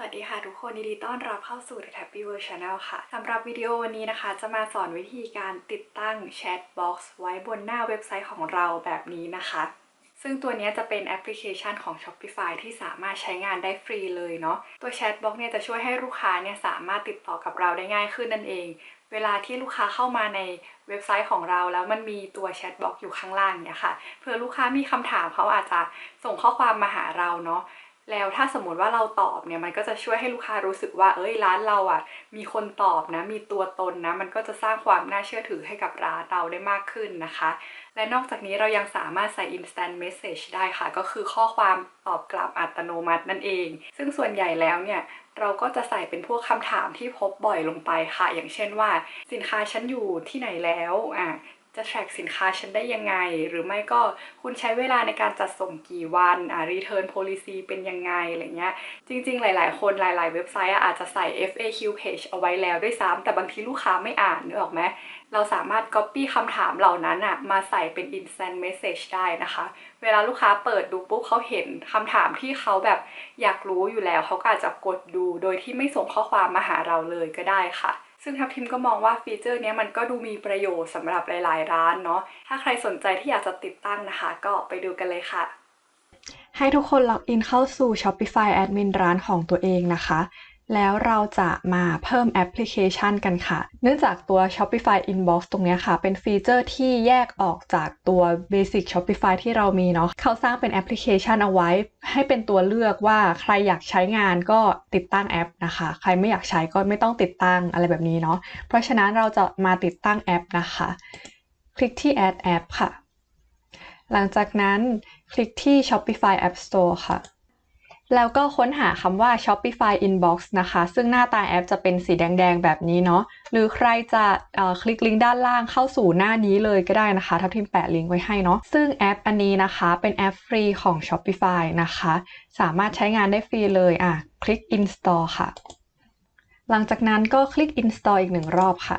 สวัสดีค่ะทุกคนยินดีต้อนรับเข้าสู่ The Happy World Channel ค่ะสำหรับวิดีโอวันนี้นะคะ จะมาสอนวิธีการติดตั้ง Chat Box ไว้บนหน้าเว็บไซต์ของเราแบบนี้นะคะ ซึ่งตัวนี้จะเป็นแอปพลิเคชันของ Shopify ที่สามารถใช้งานได้ฟรีเลยเนาะตัว Chat Box เนี่ยจะช่วยให้ลูกค้าเนี่ยสามารถติดต่อกับเราได้ง่ายขึ้นนั่นเอง เวลาที่ลูกค้าเข้ามาในเว็บไซต์ของเราแล้วมันมีตัวแชทบ็อกซ์อยู่ข้างล่างเนี่ยค่ะเผื่อลูกค้ามีคำถามเขาอาจจะส่งข้อความมาหาเราเนาะ แล้วถ้าสมมติว่าเราตอบเนี่ยมันก็จะช่วยให้ลูกค้ารู้สึกว่า เอ้ยร้านเราอะ มีคนตอบนะ มีตัวตนนะ มันก็จะสร้างความน่าเชื่อถือให้กับร้านเราได้มากขึ้นนะคะ และนอกจากนี้เรายังสามารถใส่ instant message ได้ค่ะ ก็คือข้อความตอบกลับอัตโนมัตินั่นเอง ซึ่งส่วนใหญ่แล้วเนี่ยเราก็จะใส่เป็นพวกคำถามที่พบบ่อยลงไปค่ะ อย่างเช่นว่า สินค้าฉันอยู่ที่ไหนแล้วอะ จะ track สินค้าฉันได้ยังไง หรือไม่ก็คุณใช้เวลาในการจัดส่งกี่วันอ่า return policy เป็นยังไงอะไรเงี้ย จริง ๆ หลาย ๆ คนหลาย ๆ เว็บไซต์อะอาจจะใส่ FAQ page เอาไว้แล้วด้วยซ้ำแต่บางทีลูกค้าไม่อ่านนึกออกไหมเราสามารถ copy คำถามเหล่านั้นอะมาใส่เป็น instant message ได้นะคะ เวลาลูกค้าเปิดดูปุ๊บเขาเห็นคำถามที่เขาแบบอยากรู้อยู่แล้วเขาก็อาจจะกดดู โดยที่ไม่ส่งข้อความมาหาเราเลยก็ได้ค่ะ ซึ่งทัพทิมก็มองว่าฟีเจอร์นี้มันก็ดูมีประโยชน์สำหรับหลาย ๆ ร้านเนาะ ถ้าใครสนใจที่อยากจะติดตั้งนะคะ ก็ไปดูกันเลยค่ะ ให้ทุกคนล็อกอินเข้าสู่ Shopify Admin ร้านของตัวเองนะคะ แล้วเราจะมาเพิ่มแอปพลิเคชันกันค่ะ เนื่องจากตัว Shopify Inbox ตรงนี้ค่ะ เป็นฟีเจอร์ที่แยกออกจากตัว Basic Shopify ที่เรามีเนาะเขาสร้างเป็นแอปพลิเคชันเอาไว้ ให้เป็นตัวเลือกว่าใครอยากใช้งานก็ติดตั้งแอปนะคะ ใครไม่อยากใช้ก็ไม่ต้องติดตั้งอะไรแบบนี้เนาะเพราะฉะนั้นเราจะมาติดตั้งแอปนะคะ คลิกที่ Add App ค่ะ หลังจากนั้นคลิกที่ Shopify App Store ค่ะ แล้วก็ค้นหาคำว่า Shopify Inbox นะคะ ซึ่งหน้าตาแอปจะเป็นสีแดงๆ แบบนี้เนาะ หรือใครจะคลิกลิงก์ด้านล่างเข้าสู่หน้านี้เลยก็ได้นะคะ ทับทิมแปะลิงก์ไว้ให้เนาะ ซึ่งแอปอันนี้นะคะเป็นแอปฟรีของ Shopify นะคะ สามารถใช้งานได้ฟรีเลยอะ คลิก Install ค่ะ หลังจากนั้นก็คลิก Install อีกหนึ่งรอบค่ะ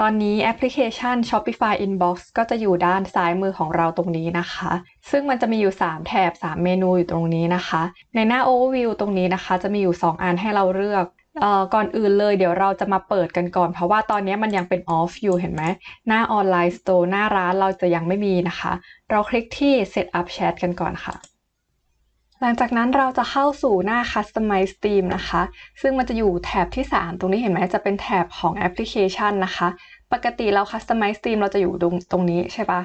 ตอนนี้แอปพลิเคชัน Shopify Inbox ก็จะอยู่ด้านซ้ายมือของเราตรงนี้นะคะ ซึ่งมันจะมีอยู่ 3 แถบ 3 เมนูอยู่ตรงนี้นะคะ ในหน้า Overview ตรงนี้นะคะ จะมีอยู่ 2 อันให้เราเลือกเอ่อก่อนอื่นเลยเดี๋ยวเราจะมาเปิดกันก่อน เพราะว่าตอนนี้มันยังเป็น off อยู่เห็นไหมหน้า Online Store หน้าร้านเราจะยังไม่มีนะคะ เราคลิกที่ Set up Chat กันก่อนค่ะ หลังจากนั้นเราจะเข้าสู่หน้า Customize Theme นะคะ ซึ่งมันจะอยู่แถบที่ 3 ตรงนี้เห็นไหมจะเป็นแถบของแอปพลิเคชันนะคะ ปกติเรา Customize Theme เราจะอยู่ตรงตรงนี้ใช่ปะ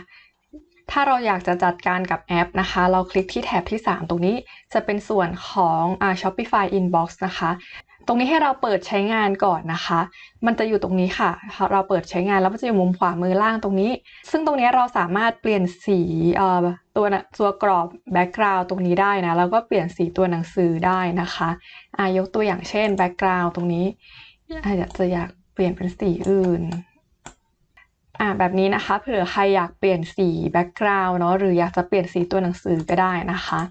ถ้าเราอยากจะจัดการกับแอปนะคะ เราคลิกที่แถบที่ 3 ตรงนี้ จะเป็นส่วนของอ Shopify Inbox นะคะ ตรงนี้ให้เราเปิดใช้งานก่อนนะคะ มันจะอยู่ตรงนี้ค่ะ เราเปิดใช้งานแล้วมันจะอยู่มุมขวามือล่างตรงนี้ ซึ่งตรงนี้เราสามารถเปลี่ยนสีตัวตัวกรอบแบ็กกราวด์ตรงนี้ได้นะ แล้วก็เปลี่ยนสีตัวหนังสือได้นะคะอายกตัวอย่างเช่นแบ็กกราวด์ตรงนี้อาจจะอยากเปลี่ยนเป็นสีอื่นอ่าแบบนี้นะคะเผื่อใครอยากเปลี่ยนสีแบ็กกราวด์เนาะหรืออยากจะเปลี่ยนสีตัวหนังสือก็ได้นะคะ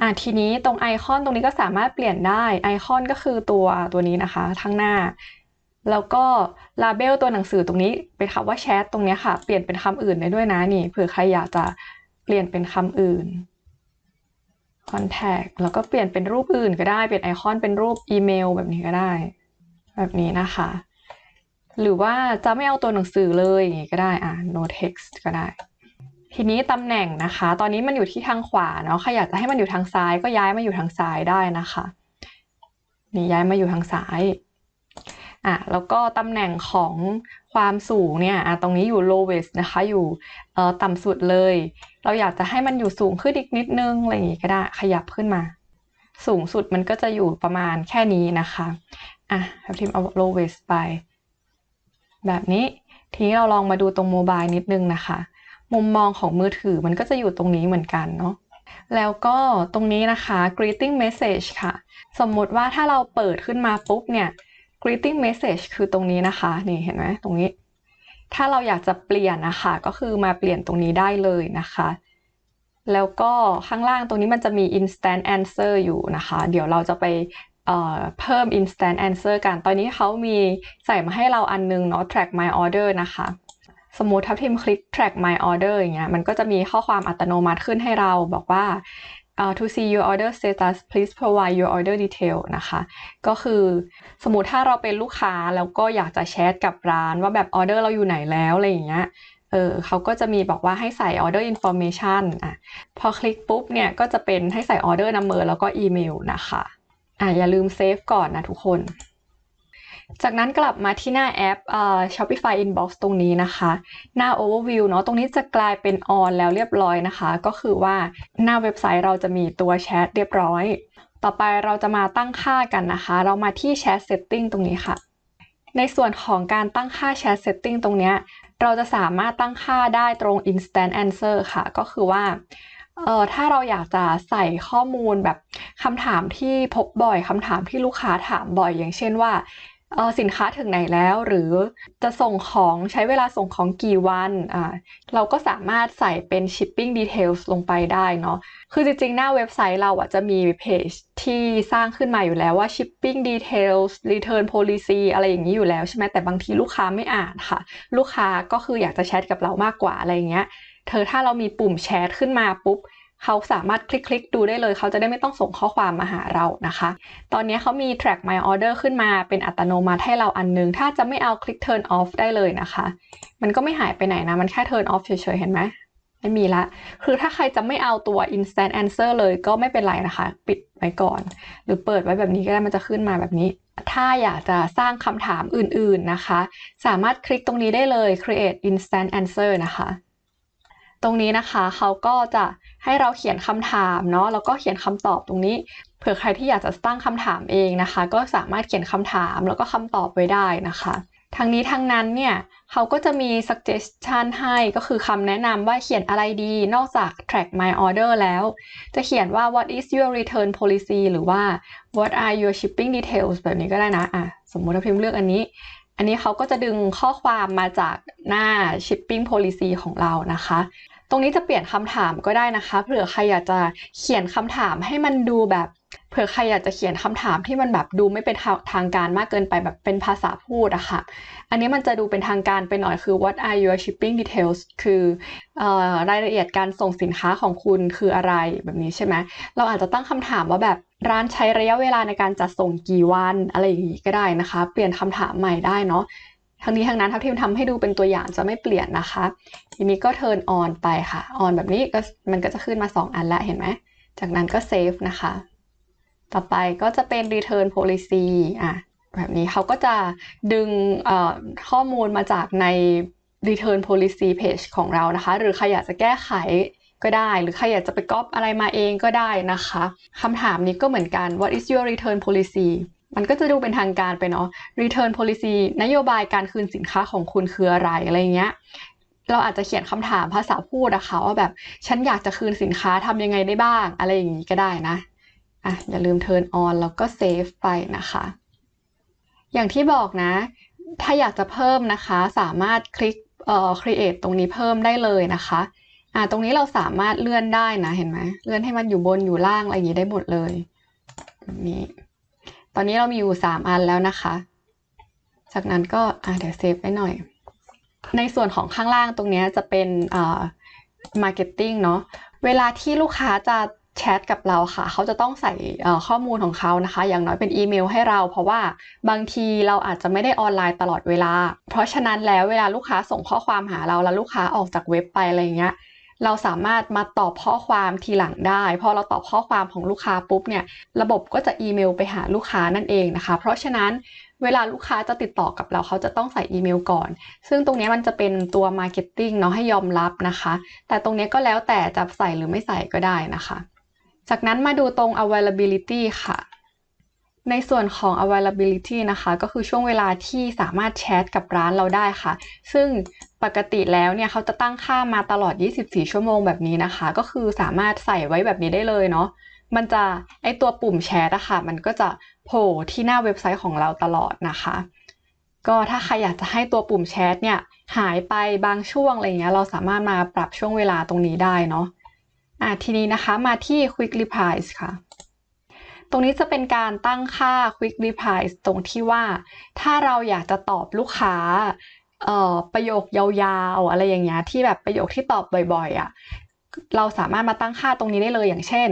อ่าทีนี้ตรงไอคอนตรงนี้ก็สามารถเปลี่ยนได้ไอคอนก็คือตัวตัวนี้นะคะทั้งหน้า แล้วก็ลาเบลตัวหนังสือตรงนี้เป็นคำว่าแชทตรงนี้ค่ะ เปลี่ยนเป็นคำอื่นได้ด้วยนะนี่เผื่อใครอยากจะเปลี่ยนเป็นคำอื่น contact แล้วก็เปลี่ยนเป็นรูปอื่นก็ได้ เปลี่ยนไอคอนเป็นรูปอีเมลแบบนี้ก็ได้ แบบนี้นะคะ หรือว่าจะไม่เอาตัวหนังสือเลยอย่างงี้ก็ได้อะ no text ก็ได้ ทีนี้ตำแหน่งนะคะ ตอนนี้มันอยู่ที่ทางขวาเนาะใครอยากจะให้มันอยู่ทางซ้ายก็ย้ายมาอยู่ทางซ้ายได้นะคะ นี่ย้ายมาอยู่ทางซ้ายอะแล้วก็ตำแหน่งของความสูงเนี่ยอะตรงนี้อยู่ lowest นะคะ อยู่เอ่อต่ำสุดเลย เราอยากจะให้มันอยู่สูงขึ้นอีกนิดนึงอะไรอย่างงี้ก็ได้ ขยับขึ้นมา สูงสุดมันก็จะอยู่ประมาณแค่นี้นะคะอะทับทิมเอา lowest ไป แบบนี้ ทีนี้เราลองมาดูตรงโมบายนิดนึงนะคะ มุมมองของมือถือมันก็จะอยู่ตรงนี้เหมือนกันเนาะแล้วก็ตรงนี้นะคะ greeting message ค่ะ สมมติว่าถ้าเราเปิดขึ้นมาปุ๊บเนี่ย greeting message คือตรงนี้นะคะ นี่เห็นไหมตรงนี้ ถ้าเราอยากจะเปลี่ยนนะคะก็คือมาเปลี่ยนตรงนี้ได้เลยนะคะ แล้วก็ข้างล่างตรงนี้มันจะมี instant answer อยู่นะคะ เดี๋ยวเราจะไปเเพิ่ม instant answer กัน ตอนนี้เขามีใส่มาให้เราอันนึงเนาะ track my order นะคะ สมมติถ้าพิมพ์คลิก track my order อย่างเงี้ยมันก็จะมีข้อความอัตโนมัติขึ้นให้เราบอกว่าอ่า to see your order status please provide your order detail นะคะ ก็คือสมมติถ้าเราเป็นลูกค้าแล้วก็อยากจะแชทกับร้านว่าแบบออเดอร์เราอยู่ไหนแล้วอะไรอย่างเงี้ยเออเขาก็จะมีบอกว่าให้ใส่ order information อะพอคลิกปุ๊บเนี่ยก็จะเป็นให้ใส่ order number แล้วก็อีเมลนะคะอะอย่าลืมเซฟก่อนนะทุกคน จากนั้นกลับมาที่หน้าแอปเอ่อ Shopify Inbox ตรงนี้นะคะ หน้า Overview เนาะตรงนี้จะกลายเป็น On แล้วเรียบร้อยนะคะ ก็คือว่าหน้าเว็บไซต์เราจะมีตัวแชทเรียบร้อย ต่อไปเราจะมาตั้งค่ากันนะคะ เรามาที่ Chat Setting ตรงนี้ค่ะ ในส่วนของการตั้งค่า Chat Setting ตรงนี้เราจะสามารถตั้งค่าได้ตรง Instant Answer ค่ะ ก็คือว่าเออถ้าเราอยากจะใส่ข้อมูลแบบคำถามที่พบบ่อยคำถามที่ลูกค้าถามบ่อย อย่างเช่นว่า สินค้าถึงไหนแล้ว หรือจะส่งของใช้เวลาส่งของกี่วันอ่าเราก็สามารถใส่เป็น shipping details ลงไปได้เนาะคือจริงๆ หน้าเว็บไซต์เราอะจะมีเพจที่สร้างขึ้นมาอยู่แล้วว่า shipping details return policy อะไรอย่างนี้อยู่แล้วใช่ไหมแต่บางทีลูกค้าไม่อ่านค่ะ ลูกค้าก็คืออยากจะแชทกับเรามากกว่าอะไรอย่างเงี้ยเธอถ้าเรามีปุ่มแชทขึ้นมาปุ๊บ เขาสามารถคลิกๆดูได้เลย เขาจะได้ไม่ต้องส่งข้อความมาหาเรานะคะ ตอนนี้เขามี track my order ขึ้นมาเป็นอัตโนมัติให้เราอันนึง ถ้าจะไม่เอาคลิก turn off ได้เลยนะคะ มันก็ไม่หายไปไหนนะ มันแค่ turn off เฉยๆ เห็นไหมไม่มีละ คือถ้าใครจะไม่เอาตัว instant answer เลยก็ไม่เป็นไรนะคะ ปิดไว้ก่อน หรือเปิดไว้แบบนี้ก็ได้ มันจะขึ้นมาแบบนี้ ถ้าอยากจะสร้างคำถามอื่นๆนะคะ สามารถคลิกตรงนี้ได้เลย create instant answer นะคะ ตรงนี้นะคะเขาก็จะให้เราเขียนคำถามเนาะแล้วก็เขียนคำตอบตรงนี้เผื่อใครที่อยากจะตั้งคำถามเองนะคะ ก็สามารถเขียนคำถามแล้วก็คำตอบไว้ได้นะคะทั้งนี้ทั้งนั้นเนี่ยเขาก็จะมี suggestion ให้ก็คือคำแนะนำว่าเขียนอะไรดี นอกจาก track my order แล้ว จะเขียนว่า what is your return policy หรือว่า what are your shipping details แบบนี้ก็ได้นะอะสมมติว่าพิมพ์เลือกอันนี้ อันนี้เขาก็จะดึงข้อความมาจากหน้า shipping policy ของเรานะคะ ตรงนี้จะเปลี่ยนคำถามก็ได้นะคะ เผื่อใครอยากจะเขียนคำถามให้มันดูแบบ เผื่อใครอยากจะเขียนคำถามที่มันแบบดูไม่เป็นทางการมากเกินไปแบบเป็นภาษาพูดอะค่ะ อันนี้มันจะดูเป็นทางการไปหน่อยคือ what are your shipping details คือออรายละเอียดการส่งสินค้าของคุณคืออะไรแบบนี้ใช่ไหมเราอาจจะตั้งคำถามว่าแบบร้านใช้ระยะเวลาในการจัดส่งกี่วันอะไรอย่างนี้ก็ได้นะคะ เปลี่ยนคำถามใหม่ได้เนาะ ทั้งนี้ทั้งนั้นทัพทีมทำให้ดูเป็นตัวอย่างจะไม่เปลี่ยนนะคะ ทีนี้ก็ turn on ไปค่ะ on แบบนี้ก็มันก็จะขึ้นมา 2 อันแล้วเห็นไหม จากนั้นก็ save นะคะ ต่อไปก็จะเป็น return policy อะแบบนี้เขาก็จะดึงข้อมูลมาจากใน return policy page ของเรานะคะ หรือใครอยากจะแก้ไขก็ได้ หรือใครอยากจะไปก๊อปอะไรมาเองก็ได้นะคะคำถามนี้ก็เหมือนกัน what is your return policy มันก็จะดูเป็นทางการไปเนาะ return policy นโยบายการคืนสินค้าของคุณคืออะไรอะไรเงี้ย เราอาจจะเขียนคำถามภาษาพูดนะคะว่าแบบฉันอยากจะคืนสินค้าทำยังไงได้บ้าง อะไรอย่างนี้ก็ได้นะ อะอย่าลืม turn on แล้วก็ save ไปนะคะ อย่างที่บอกนะ ถ้าอยากจะเพิ่มนะคะ สามารถคลิกเอ่อ create ตรงนี้เพิ่มได้เลยนะคะอ่าตรงนี้เราสามารถเลื่อนได้นะเห็นไหมเลื่อนให้มันอยู่บนอยู่ล่างอะไรอย่างนี้ได้หมดเลยนี้ ตอนนี้เรามีอยู่ 3 อันแล้วนะคะ จากนั้นก็อ่าเดี๋ยวเซฟไว้หน่อย ในส่วนของข้างล่างตรงนี้จะเป็นอ่า marketing เนาะ เวลาที่ลูกค้าจะแชทกับเราค่ะ เขาจะต้องใส่ข้อมูลของเขานะคะ อย่างน้อยเป็นอีเมลให้เรา เพราะว่าบางทีเราอาจจะไม่ได้ออนไลน์ตลอดเวลา เพราะฉะนั้นแล้วเวลาลูกค้าส่งข้อความหาเราแล้วลูกค้าออกจากเว็บไปอะไรเงี้ย เราสามารถมาตอบข้อความทีหลังได้ พอเราตอบข้อความของลูกค้าปุ๊บเนี่ย ระบบก็จะอีเมลไปหาลูกค้านั่นเองนะคะ เพราะฉะนั้นเวลาลูกค้าจะติดต่อกับเราเขาจะต้องใส่อีเมลก่อน ซึ่งตรงนี้มันจะเป็นตัว Marketing เนาะให้ยอมรับนะคะ แต่ตรงนี้ก็แล้วแต่จะใส่หรือไม่ใส่ก็ได้นะคะ จากนั้นมาดูตรง availability ค่ะ ในส่วนของ availability นะคะ ก็คือช่วงเวลาที่สามารถแชทกับร้านเราได้ค่ะ ซึ่งปกติแล้วเนี่ยเขาจะตั้งค่ามาตลอด 24 ชั่วโมงแบบนี้นะคะ ก็คือสามารถใส่ไว้แบบนี้ได้เลยเนาะ มันจะไอตัวปุ่มแชทอะค่ะ มันก็จะโผล่ที่หน้าเว็บไซต์ของเราตลอดนะคะ ก็ถ้าใครอยากจะให้ตัวปุ่มแชทเนี่ยหายไปบางช่วงอะไรเงี้ย เราสามารถมาปรับช่วงเวลาตรงนี้ได้เนาะ อะทีนี้นะคะมาที่ quick replies ค่ะ ตรงนี้จะเป็นการตั้งค่า quick replies ตรงที่ว่า ถ้าเราอยากจะตอบลูกค้าประโยคยาวๆ อะไรอย่างเงี้ยที่แบบประโยคที่ตอบบ่อยๆอะเราสามารถมาตั้งค่าตรงนี้ได้เลยอย่างเช่น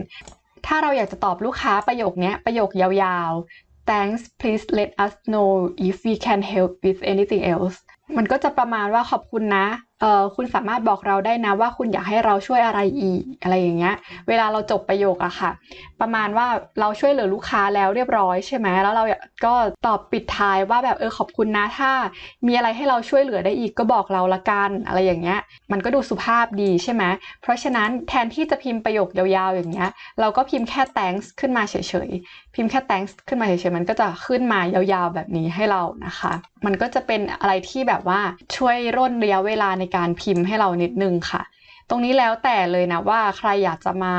ถ้าเราอยากจะตอบลูกค้าประโยคนี้ประโยคยาวๆ thanks please let us know if we can help with anything else มันก็จะประมาณว่าขอบคุณนะ เอ่อคุณสามารถบอกเราได้นะว่าคุณอยากให้เราช่วยอะไรอีกอะไรอย่างเงี้ย เวลาเราจบประโยคอะค่ะ ประมาณว่าเราช่วยเหลือลูกค้าแล้วเรียบร้อยใช่ไหมแล้วเราก็ตอบปิดท้ายว่าแบบเออขอบคุณนะถ้า มีอะไรให้เราช่วยเหลือได้อีกก็บอกเราละกันอะไรอย่างเงี้ย มันก็ดูสุภาพดีใช่ไหมเพราะฉะนั้นแทนที่จะพิมพ์ประโยคยาวๆอย่างเงี้ย เราก็พิมพ์แค่ thanks ขึ้นมาเฉยๆพิมพ์แค่ thanks ขึ้นมาเฉยๆมันก็จะขึ้นมายาวๆแบบนี้ให้เรานะคะ มันก็จะเป็นอะไรที่แบบว่าช่วยร่นระยะเวลาในการพิมพ์ให้เรานิดนึงค่ะ ตรงนี้แล้วแต่เลยนะว่าใครอยากจะมา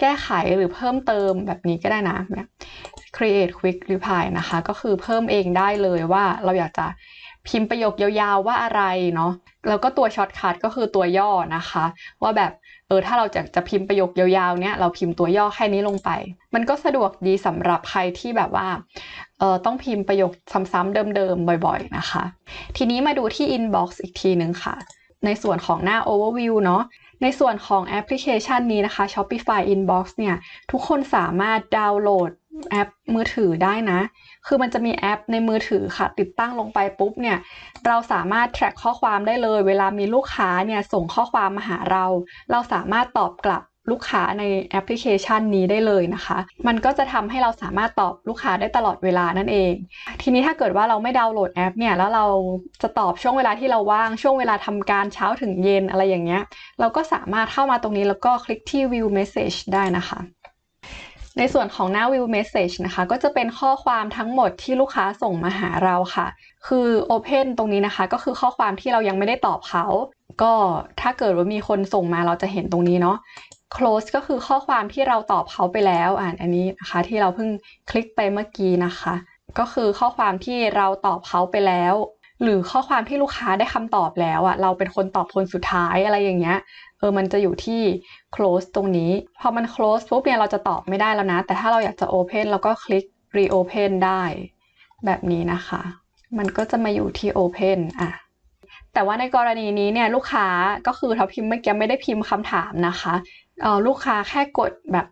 แก้ไขหรือเพิ่มเติมแบบนี้ก็ได้นะ create quick reply นะคะ ก็คือเพิ่มเองได้เลยว่าเราอยากจะพิมพ์ประโยคยาวๆว่าอะไรเนาะแล้วก็ตัวช็อตคัทก็คือตัวย่อนะคะ ว่าแบบเออถ้าเราจะจะพิมพ์ประโยคยาวๆเนี้ยเราพิมพ์ตัวย่อแค่นี้ลงไป มันก็สะดวกดีสำหรับใครที่แบบว่าเออต้องพิมพ์ประโยคซ้ำๆเดิมๆบ่อย ๆนะคะ ทีนี้มาดูที่ inbox อีกทีนึงค่ะ ในส่วนของหน้า overview เนาะในส่วนของแอปพลิเคชันนี้นะคะ Shopify Inbox เนี่ยทุกคนสามารถดาวน์โหลดแอปมือถือได้นะ คือมันจะมีแอปในมือถือค่ะ ติดตั้งลงไปปุ๊บเนี่ย เราสามารถ track ข้อความได้เลย เวลามีลูกค้าเนี่ยส่งข้อความมาหาเรา เราสามารถตอบกลับ ลูกค้าในแอปพลิเคชันนี้ได้เลยนะคะ มันก็จะทำให้เราสามารถตอบลูกค้าได้ตลอดเวลานั่นเอง ทีนี้ถ้าเกิดว่าเราไม่ดาวน์โหลดแอปเนี่ยแล้วเราจะตอบช่วงเวลาที่เราว่างช่วงเวลาทำการเช้าถึงเย็นอะไรอย่างเงี้ย เราก็สามารถเข้ามาตรงนี้แล้วก็คลิกที่ view message ได้นะคะในส่วนของหน้า view message นะคะ ก็จะเป็นข้อความทั้งหมดที่ลูกค้าส่งมาหาเราค่ะ คือ open ตรงนี้นะคะ ก็คือข้อความที่เรายังไม่ได้ตอบเขา ก็ถ้าเกิดว่ามีคนส่งมาเราจะเห็นตรงนี้เนาะ close ก็คือข้อความที่เราตอบเขาไปแล้วอ่านอันนี้นะคะที่เราเพิ่งคลิกไปเมื่อกี้นะคะ ก็คือข้อความที่เราตอบเขาไปแล้ว หรือข้อความที่ลูกค้าได้คำตอบแล้วอะเราเป็นคนตอบคนสุดท้ายอะไรอย่างเงี้ยเออมันจะอยู่ที่ close ตรงนี้ พอมัน close ปุ๊บเนี่ยเราจะตอบไม่ได้แล้วนะ แต่ถ้าเราอยากจะ open เราก็คลิก reopen ได้ แบบนี้นะคะ มันก็จะมาอยู่ที่ open อะแต่ว่าในกรณีนี้เนี่ยลูกค้าก็คือถ้าพิมพ์เมื่อกี้ไม่ได้พิมพ์คำถามนะคะ ลูกค้าแค่กดแบบ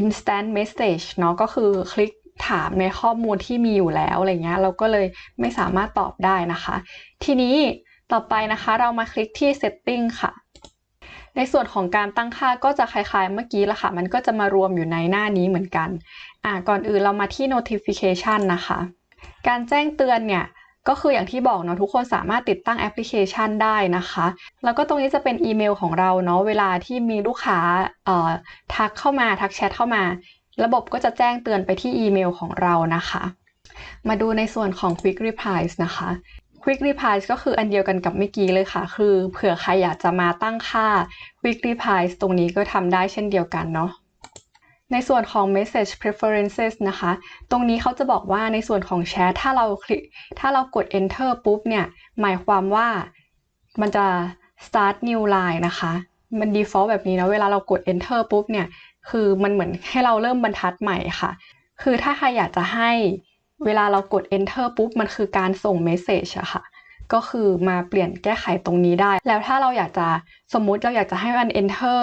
instant message เนาะก็คือคลิกถามในข้อมูลที่มีอยู่แล้วอะไรเงี้ยเราก็เลยไม่สามารถตอบได้นะคะ ทีนี้ต่อไปนะคะเรามาคลิกที่ setting ค่ะ ในส่วนของการตั้งค่าก็จะคล้ายๆเมื่อกี้ละค่ะ มันก็จะมารวมอยู่ในหน้านี้เหมือนกัน อ่าก่อนอื่นเรามาที่ notification นะคะ การแจ้งเตือนเนี่ย ก็คืออย่างที่บอกเนาะทุกคนสามารถติดตั้งแอปพลิเคชันได้นะคะ แล้วก็ตรงนี้จะเป็นอีเมลของเราเนาะเวลาที่มีลูกค้าเอ่อทักเข้ามาทักแชทเข้ามา ระบบก็จะแจ้งเตือนไปที่อีเมลของเรานะคะ มาดูในส่วนของ Quick Replies นะคะ Quick Replies ก็คืออันเดียวกันกับเมื่อกี้เลยค่ะ คือเผื่อใครอยากจะมาตั้งค่า Quick Replies ตรงนี้ก็ทำได้เช่นเดียวกันเนาะ ในส่วนของ message preferences นะคะ ตรงนี้เขาจะบอกว่าในส่วนของแชทถ้าเราคลิก ถ้าเรากด enter ปุ๊บเนี่ย หมายความว่ามันจะ start new line นะคะ มัน default แบบนี้นะ เวลาเรากด enter ปุ๊บเนี่ย คือมันเหมือนให้เราเริ่มบรรทัดใหม่ค่ะ คือถ้าใครอยากจะให้เวลาเรากด enter ปุ๊บ มันคือการส่ง message อะค่ะก็คือมาเปลี่ยนแก้ไขตรงนี้ได้ แล้วถ้าเราอยากจะสมมุติเราอยากจะให้มัน enter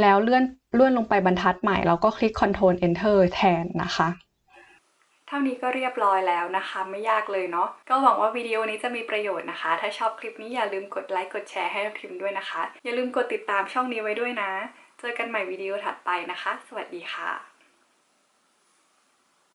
แล้วเลื่อนเลื่อนลงไปบรรทัดใหม่เราก็คลิก Ctrl enter แทนนะคะ เท่านี้ก็เรียบร้อยแล้วนะคะ ไม่ยากเลยเนาะก็หวังว่าวิดีโอนี้จะมีประโยชน์นะคะ ถ้าชอบคลิปนี้อย่าลืมกดไลค์กดแชร์ให้พิมพ์ด้วยนะคะ อย่าลืมกดติดตามช่องนี้ไว้ด้วยนะ เจอกันใหม่วิดีโอถัดไปนะคะ สวัสดีค่ะ